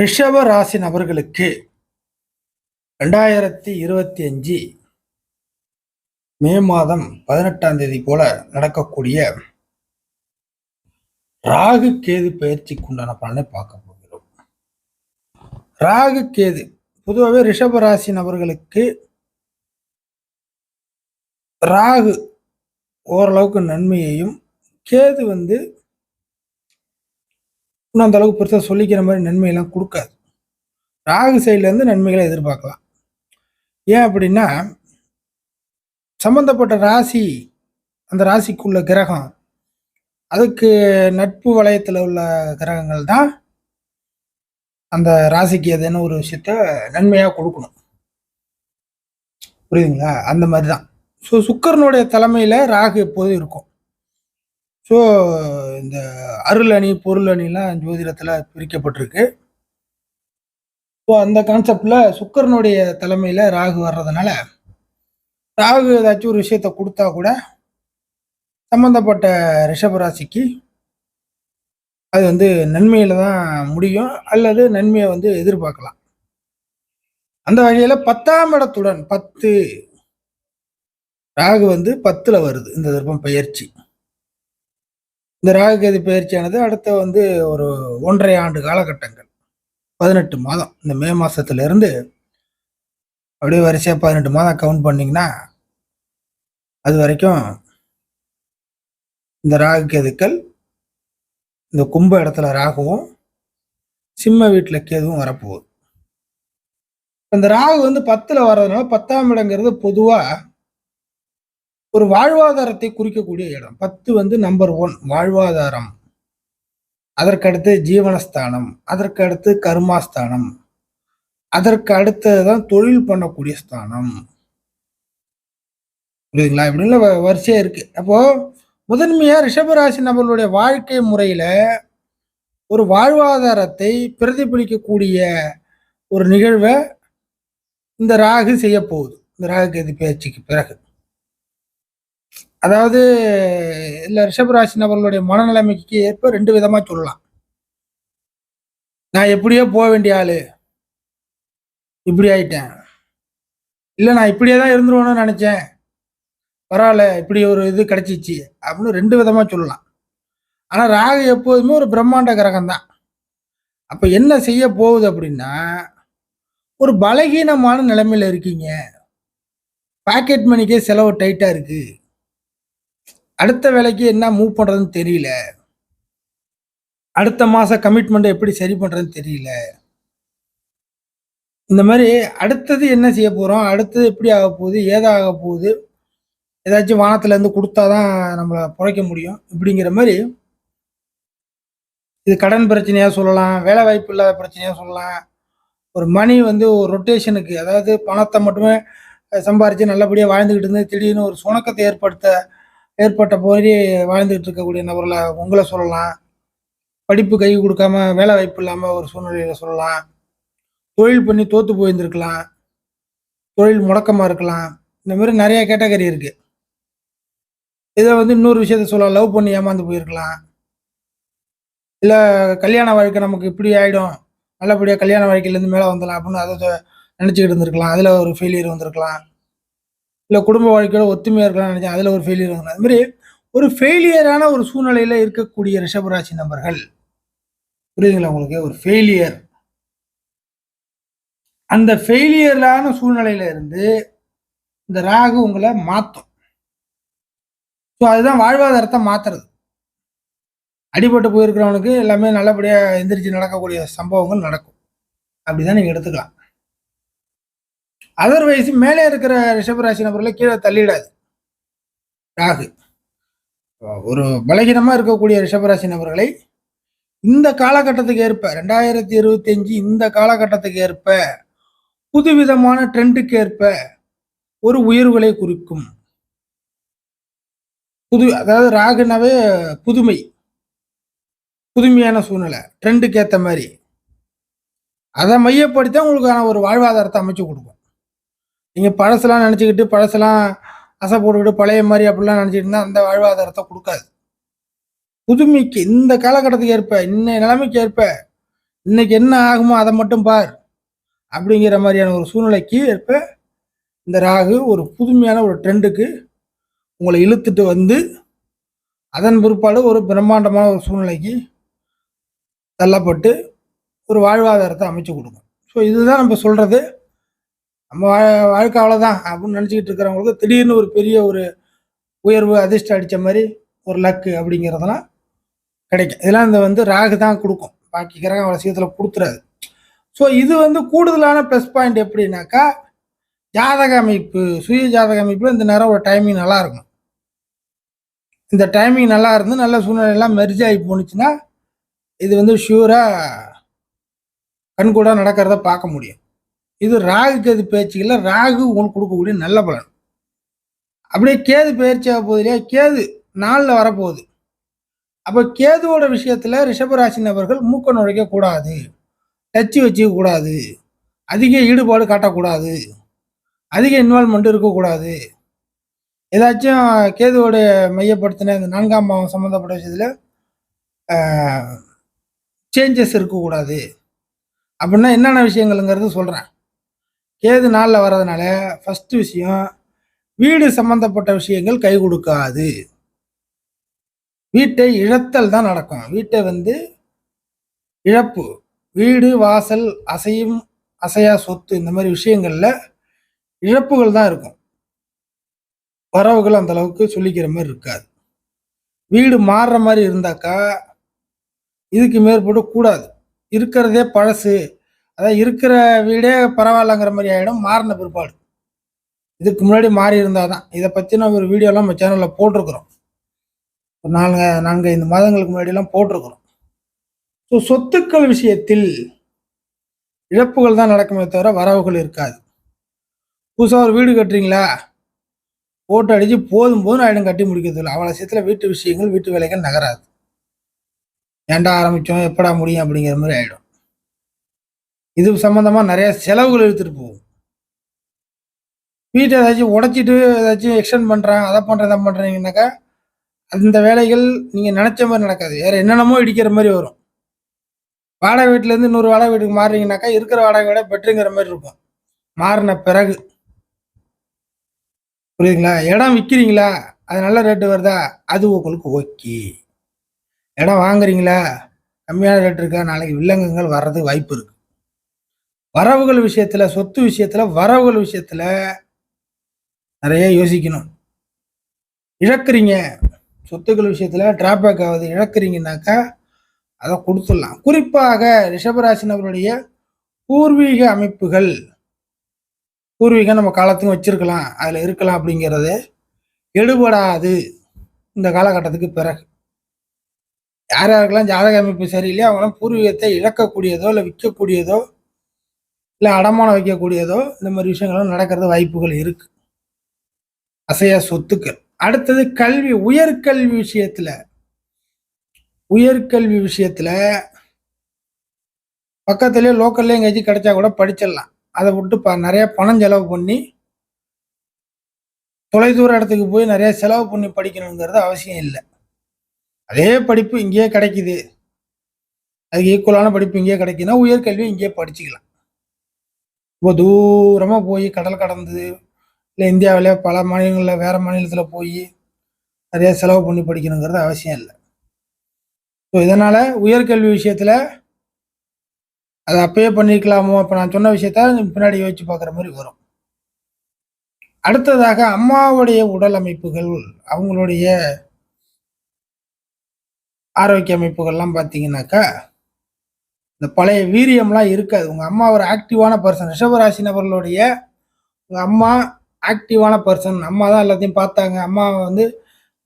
ரிஷப ராசி நபர்களுக்கு ரெண்டாயிரத்தி இருபத்தி அஞ்சு மே மாதம் பதினெட்டாம் தேதி போல நடக்கக்கூடிய ராகு கேது பயிற்சிக்கு உண்டான பலனை பார்க்க போகிறோம். ராகு கேது பொதுவாகவே ரிஷப ராசி நபர்களுக்கு ராகு ஓரளவுக்கு நன்மையையும் கேது வந்து இன்னும் அந்த அளவுக்கு பெருசாக சொல்லிக்கிற மாதிரி நன்மையெல்லாம் கொடுக்காது. ராகு சைட்லேருந்து நன்மைகளை எதிர்பார்க்கலாம். ஏன் அப்படின்னா சம்மந்தப்பட்ட ராசி அந்த ராசிக்குள்ள கிரகம் அதுக்கு நட்பு வளையத்தில் உள்ள கிரகங்கள் தான் அந்த ராசிக்கு ஏதேனும் ஒரு விஷயத்த நன்மையாக கொடுக்கணும். புரியுதுங்களா? அந்த மாதிரி தான். ஸோ சுக்கரனுடைய தலைமையில் ராகு எப்போதும் இருக்கும். ஸோ இந்த அருள் அணி பொருள் அணிலாம் ஜோதிடத்தில் பிரிக்கப்பட்டிருக்கு. ஸோ அந்த கான்செப்டில் சுக்கரனுடைய தலைமையில் ராகு வர்றதுனால ராகு ஏதாச்சும் ஒரு விஷயத்தை கொடுத்தா கூட சம்மந்தப்பட்ட ரிஷபராசிக்கு அது வந்து நன்மையில் தான் முடியும். அல்லது நன்மையை வந்து எதிர்பார்க்கலாம். அந்த வகையில் பத்தாம் இடத்துடன் பத்து ராகு வந்து பத்தில் வருது. இந்த திருப்பம் பயிற்சி. இந்த ராகுகேது பயிற்சியானது அடுத்த வந்து ஒரு ஒன்றரை ஆண்டு காலகட்டங்கள். பதினெட்டு மாதம். இந்த மே மாதத்துலேருந்து அப்படியே வரிசையாக பதினெட்டு மாதம் கவுண்ட் பண்ணிங்கன்னா அது வரைக்கும் இந்த ராகு கேதுக்கள் இந்த கும்ப இடத்துல ராகுவும் சிம்ம வீட்டில் கேதுவும் வரப்போகுது. இந்த ராகு வந்து பத்தில் வர்றதுனால பத்தாம் இடங்கிறது பொதுவாக ஒரு வாழ்வாதாரத்தை குறிக்கக்கூடிய இடம். பத்து வந்து நம்பர் ஒன் வாழ்வாதாரம். அதற்கடுத்து ஜீவனஸ்தானம் அதற்கடுத்து கர்மாஸ்தானம் அதற்கு அடுத்தது தான் தொழில் பண்ணக்கூடிய ஸ்தானம். புரியுதுங்களா? இப்படின்னு வ- வரிசையா இருக்கு. அப்போ முதன்மையா ரிஷபராசி நபர்களுடைய வாழ்க்கை முறையில ஒரு வாழ்வாதாரத்தை பிரதிபலிக்கக்கூடிய ஒரு நிகழ்வை இந்த ராகு செய்ய போகுது இந்த ராகு கதி பேச்சுக்கு பிறகு. அதாவது இல்ல ரிஷபராசி நபர்களுடைய மனநிலைமைக்கு ஏற்ப ரெண்டு விதமா சொல்லலாம். நான் எப்படியோ போக வேண்டிய ஆளு. இப்படி ஆயிட்டேன். இல்ல நான் இப்படியே தான் இருந்துருவேன்னு நினைச்சேன். பரவாயில்ல இப்படி ஒரு இது கிடைச்சிச்சு. அப்படின்னு ரெண்டு விதமா சொல்லலாம். ஆனா ராகு எப்போதுமே ஒரு பிரம்மாண்ட கிரகம் தான். அப்ப என்ன செய்ய போகுது அப்படின்னா ஒரு பலகீனமான நிலைமையில இருக்கீங்க. பாக்கெட் மணிக்கே செலவு டைட்டா இருக்கு. அடுத்த வேலைக்கு என்ன மூவ் பண்ணுறதுன்னு தெரியல. அடுத்த மாத கமிட்மெண்ட்டை எப்படி சரி பண்ணுறதுன்னு தெரியல. இந்த மாதிரி அடுத்தது என்ன செய்ய போகிறோம் அடுத்தது எப்படி ஆக போகுது? ஏதாக போகுது? ஏதாச்சும் வானத்துலேருந்து கொடுத்தா தான் நம்மளை பிழைக்க முடியும். இப்படிங்கிற மாதிரி இது கடன் பிரச்சனையாக சொல்லலாம். வேலை வாய்ப்பு இல்லாத பிரச்சனையாக சொல்லலாம். ஒரு மணி வந்து ஒரு ரொட்டேஷனுக்கு அதாவது பணத்தை மட்டுமே சம்பாரித்து நல்லபடியாக வாழ்ந்துக்கிட்டு இருந்து திடீர்னு ஒரு சுணக்கத்தை ஏற்படுத்த ஏற்பட்ட போய் வாழ்ந்துகிட்டு இருக்கக்கூடிய நபர்களை உங்களை சொல்லலாம். படிப்பு கை கொடுக்காம வேலை வாய்ப்பு இல்லாமல் ஒரு சூழ்நிலையில சொல்லலாம். தொழில் பண்ணி தோத்து போயிருந்துருக்கலாம். தொழில் முடக்கமாக இருக்கலாம். இந்த மாதிரி நிறைய கேட்டகரி இருக்குது இதை வந்து இன்னொரு விஷயத்த சொல்லலாம். லவ் பண்ணி ஏமாந்து போயிருக்கலாம். இல்லை கல்யாண வாழ்க்கை நமக்கு இப்படி ஆகிடும் நல்லபடியாக கல்யாண வாழ்க்கையிலேருந்து மேலே வந்துடலாம் அப்படின்னு அதை நினச்சிக்கிட்டு இருந்திருக்கலாம். அதில் ஒரு ஃபெயிலியர் வந்திருக்கலாம். இல்லை குடும்ப வாழ்க்கையோட ஒத்துமையாக இருக்கலாம்னு நினைச்சேன் அதில் ஒரு ஃபெயிலியர் வந்திருக்கலாம் அது மாதிரி ஒரு ஃபெயிலியரான ஒரு சூழ்நிலையில் இருக்கக்கூடிய ரிஷபராசி நபர்கள் புரியுதுங்களா உங்களுக்கு? ஒரு ஃபெயிலியர் அந்த ஃபெயிலியரான சூழ்நிலையில இருந்து இந்த ராகு உங்களை மாற்றும் ஸோ அதுதான் வாழ்வாதாரத்தை மாற்றுறது அடிபட்டு போயிருக்கிறவனுக்கு எல்லாமே நல்லபடியாக எந்திரிச்சு நடக்கக்கூடிய சம்பவங்கள் நடக்கும். அப்படிதான் நீங்கள் எடுத்துக்கலாம். அதர்வைஸ் மேலே இருக்கிற ரிஷபராசி நபர்களை கீழே தள்ளிடாது. ராகு. ஒரு பலகீனமாக இருக்கக்கூடிய ரிஷபராசி நபர்களை இந்த காலகட்டத்துக்கு ஏற்ப ரெண்டாயிரத்தி இருபத்தி அஞ்சு இந்த காலகட்டத்துக்கு ஏற்ப புதுவிதமான ட்ரெண்டுக்கு ஏற்ப ஒரு உயர்வுகளை குறிக்கும். புது அதாவது ராகுனாவே புதுமை. புதுமையான சூழ்நிலை. ட்ரெண்டுக்கு ஏற்ற மாதிரி. அதை மையப்படுத்தி உங்களுக்கான ஒரு வாழ்வாதாரத்தை அமைச்சு கொடுக்கும். நீங்கள் பழசெல்லாம் நினச்சிக்கிட்டு பழசெல்லாம் அசை போட்டுக்கிட்டு பழைய மாதிரி அப்படிலாம் நினச்சிட்டு இருந்தால் அந்த வாழ்வாதாரத்தை கொடுக்காது. புதுமைக்கு இந்த காலகட்டத்துக்கு ஏற்ப இன்னைய நிலைமைக்கு ஏற்ப இன்னைக்கு என்ன ஆகுமோ அதை மட்டும் பார் அப்படிங்கிற மாதிரியான ஒரு சூழ்நிலைக்கு ஏற்ப இந்த ராகு ஒரு புதுமையான ஒரு ட்ரெண்டுக்கு உங்களை இழுத்துட்டு வந்து அதன் பிற்பாடு ஒரு பிரம்மாண்டமான ஒரு சூழ்நிலைக்கு தள்ளப்பட்டு ஒரு வாழ்வாதாரத்தை அமைச்சு கொடுக்கும். ஸோ இதுதான் நம்ம சொல்கிறது நம்ம வா- வாழ்க்கை அவ்வளோதான் அப்படின்னு நினச்சிக்கிட்டு இருக்கிறவங்களுக்கு திடீர்னு ஒரு பெரிய ஒரு உயர்வு அதிர்ஷ்டம் அடித்த மாதிரி ஒரு லக்கு அப்படிங்கிறதெல்லாம் கிடைக்கும். இதெல்லாம் இந்த வந்து ராகு தான் கொடுக்கும். பாக்கி கிரகம் அவ்வளோ சீக்கிரத்தில் கொடுத்துறாது ஸோ இது வந்து கூடுதலான ப்ளஸ் பாயிண்ட் எப்படின்னாக்கா ஜாதக அமைப்பு சுய ஜாதக அமைப்பில் இந்த நேரம் ஒரு டைமிங் நல்லா இருக்கும் இந்த டைமிங் நல்லா இருந்து நல்ல சூழ்நிலையெல்லாம் மெர்ஜ் ஆகி போணுச்சுன்னா இது வந்து ஷூராக கண்கூட நடக்கிறத பார்க்க முடியும். இது ராகு கேது பேச்சுகளில் ராகு உங்களுக்கு கொடுக்கக்கூடிய நல்ல பலன். அப்படியே கேது பயிற்சி போகுது இல்லையா? கேது நாளில் வரப்போகுது. அப்போ கேதுவோட விஷயத்தில் ரிஷபராசி நபர்கள் மூக்க நுழைக்கக்கூடாது டச்சு வச்சிக்கக்கூடாது அதிக ஈடுபாடு காட்டக்கூடாது. அதிக இன்வால்மெண்ட் இருக்கக்கூடாது ஏதாச்சும் கேதுவோட மையப்படுத்தின இந்த நான்காம் பாவம் சம்மந்தப்பட்ட விஷயத்தில் சேஞ்சஸ் இருக்கக்கூடாது அப்படின்னா என்னென்ன விஷயங்கள்ங்கிறது சொல்கிறேன் கேது நாளில் வர்றதுனால ஃபஸ்ட்டு விஷயம் வீடு சம்பந்தப்பட்ட விஷயங்கள் கை கொடுக்காது. வீட்டை இழத்தல் தான் நடக்கும். வீட்டை வந்து இழப்பு. வீடு வாசல் அசையும் அசையா சொத்து இந்த மாதிரி விஷயங்களில் இழப்புகள் தான் இருக்கும். வரவுகள் அந்த அளவுக்கு சொல்லிக்கிற மாதிரி இருக்காது. வீடு மாறுற மாதிரி இருந்தாக்கா இதுக்கு மேற்பட்டு கூடாது. இருக்கிறதே பழசு. அதான் இருக்கிற வீடே பரவாயில்லங்கிற மாதிரி ஆகிடும் மாறின பிற்பாடு. இதுக்கு முன்னாடி மாறி இருந்தால் தான். இதை பற்றின ஒரு வீடியோலாம் நம்ம சேனலில் போட்டிருக்கிறோம். ஒரு நான்கு நான்கு ஐந்து மாதங்களுக்கு முன்னாடிலாம் போட்டிருக்கிறோம். ஸோ சொத்துக்கள் விஷயத்தில் இழப்புகள் தான் நடக்குமே தவிர வரவுகள் இருக்காது. புதுசாக ஒரு வீடு கட்டுறீங்களா? போட்டு அடித்து போதும் போதும் ஆயிடும் கட்டி முடிக்கிறதில்ல அவ்வளோ சீக்கிரத்தில் வீட்டு விஷயங்கள் வீட்டு வேலைகள் நகராது. ஏன்டா ஆரம்பித்தோம் எப்படா முடியும் அப்படிங்கிற மாதிரி ஆகிடும் இது சம்மந்தமாக நிறைய செலவுகள் எடுத்துகிட்டு போகும். வீட்டை ஏதாச்சும் உடைச்சிட்டு ஏதாச்சும் எக்ஸ்டெண்ட் பண்ணுறேன் அதை பண்ணுறேன் இதை பண்ணுறீங்கன்னாக்கா அந்த வேலைகள் நீங்கள் நினச்ச மாதிரி நடக்காது. வேறு என்னென்னமோ இடிக்கிற மாதிரி வரும். வாடகை வீட்டிலேருந்து இன்னொரு வாடகை வீட்டுக்கு மாறுறீங்கனாக்கா இருக்கிற வாடகை விட பெட்ருங்கிற மாதிரி இருக்கும். மாறின பிறகு. புரியுதுங்களா? இடம் விற்கிறீங்களா அது நல்ல ரேட்டு வருதா? அது உங்களுக்கு ஓகே இடம் வாங்குறீங்களா? கம்மியான ரேட் இருக்கா? நாளைக்கு வில்லங்கங்கள் வர்றதுக்கு வாய்ப்பு இருக்குது வரவுகள் விஷயத்துல சொத்து விஷயத்துல வரவுகள் விஷயத்துல நிறைய யோசிக்கணும். இழக்கிறீங்க. சொத்துக்கள் விஷயத்துல டிராபேக் ஆகுது. இழக்கிறீங்கனாக்கா அதை கொடுத்துடலாம். குறிப்பாக ரிஷபராசினவருடைய பூர்வீக அமைப்புகள் பூர்வீகம் நம்ம காலத்துக்கும் வச்சிருக்கலாம். அதில் இருக்கலாம் அப்படிங்கிறது எடுபடாது இந்த காலகட்டத்துக்கு பிறகு. யார் யாருக்கெல்லாம் ஜாதக அமைப்பு சரியில்லையோ அவங்களாம் பூர்வீகத்தை இழக்கக்கூடியதோ இல்லை விற்கக்கூடியதோ இல்லை அடமானம் வைக்கக்கூடியதோ இந்த மாதிரி விஷயங்களும் நடக்கிறது வாய்ப்புகள் இருக்கு. அசையா சொத்துக்கள். அடுத்தது கல்வி உயர்கல்வி விஷயத்துல உயர்கல்வி விஷயத்துல பக்கத்துலேயே லோக்கல்லே எங்கேயாச்சும் கிடைச்சா கூட படிச்சிடலாம். அதை விட்டு ப நிறைய பணம் செலவு பண்ணி தொலைதூர இடத்துக்கு போய் நிறைய செலவு பண்ணி படிக்கணுங்கிறது அவசியம் இல்லை. அதே படிப்பு இங்கேயே கிடைக்குது. அதுக்கு ஈக்குவலான படிப்பு இங்கேயே கிடைக்குதுன்னா உயர்கல்வி இங்கேயே படிச்சுக்கலாம். ரொம்ப தூரமாக போய் கடல் கடந்து இல்லை இந்தியாவில் பல மாநிலங்களில் வேறு மாநிலத்தில் போய் நிறைய செலவு பண்ணி படிக்கணுங்கிறது அவசியம் இல்லை. ஸோ இதனால் உயர்கல்வி விஷயத்தில் அதை அப்பயே பண்ணியிருக்கலாமோ இப்போ நான் சொன்ன விஷயத்த பின்னாடி யோசிச்சு பார்க்குற மாதிரி வரும். அடுத்ததாக அம்மாவுடைய உடல் அமைப்புகள் அவங்களுடைய ஆரோக்கிய அமைப்புகள்லாம் பார்த்தீங்கன்னாக்கா இந்த பழைய வீரியம்லாம் இருக்காது. உங்கள் அம்மா ஒரு ஆக்டிவான பர்சன் ரிஷபராசி நபர்களுடைய உங்கள் அம்மா ஆக்டிவான பர்சன் அம்மா தான் எல்லாத்தையும் பார்த்தாங்க. அம்மா வந்து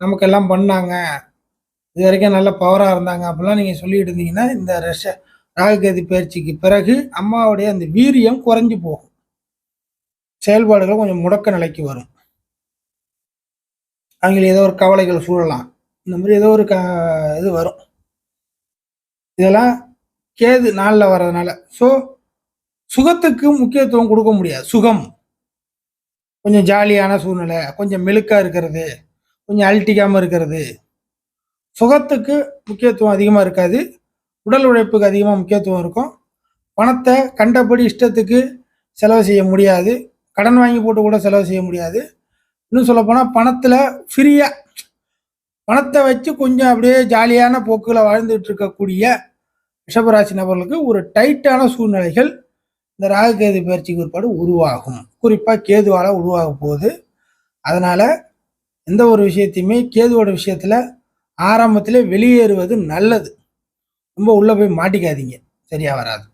நமக்கு எல்லாம் பண்ணாங்க. இது வரைக்கும் நல்ல பவராக இருந்தாங்க. அப்படிலாம் நீங்கள் சொல்லிட்டு இருந்தீங்கன்னா இந்த ரிஷ ராகுகேது பயிற்சிக்கு பிறகு அம்மாவுடைய அந்த வீரியம் குறைஞ்சி போகும். செயல்பாடுகள் கொஞ்சம் முடக்க நிலைக்கு வரும். அவங்களுக்கு ஏதோ ஒரு கவலைகள் சூழலாம். இந்த மாதிரி ஏதோ ஒரு க இது வரும். இதெல்லாம் கேது நாளில் வர்றதுனால. ஸோ சுகத்துக்கு முக்கியத்துவம் கொடுக்க முடியாது. சுகம். கொஞ்சம் ஜாலியான சூழ்நிலை கொஞ்சம் மெழுக்கா இருக்கிறது கொஞ்சம் அழட்டிக்காமல் இருக்கிறது. சுகத்துக்கு முக்கியத்துவம் அதிகமாக இருக்காது. உடல் உழைப்புக்கு அதிகமாக முக்கியத்துவம் இருக்கும். பணத்தை கண்டபடி இஷ்டத்துக்கு செலவு செய்ய முடியாது. கடன் வாங்கி போட்டு கூட செலவு செய்ய முடியாது. இன்னும் சொல்லப்போனால் பணத்தில் ஃப்ரீயாக பணத்தை வச்சு கொஞ்சம் அப்படியே ஜாலியான போக்கில் வாழ்ந்துட்டு இருக்கக்கூடிய ரிஷபராசி நபர்களுக்கு ஒரு டைட்டான சூழ்நிலைகள் இந்த ராகு கேது பயிற்சிக்கு பிற்பாடு உருவாகும். குறிப்பாக கேதுவால் உருவாக போகுது. அதனால் எந்த ஒரு விஷயத்தையுமே கேதுவோட விஷயத்தில் ஆரம்பத்திலே வெளியேறுவது நல்லது. ரொம்ப உள்ளே போய் மாட்டிக்காதீங்க. சரியாக வராது.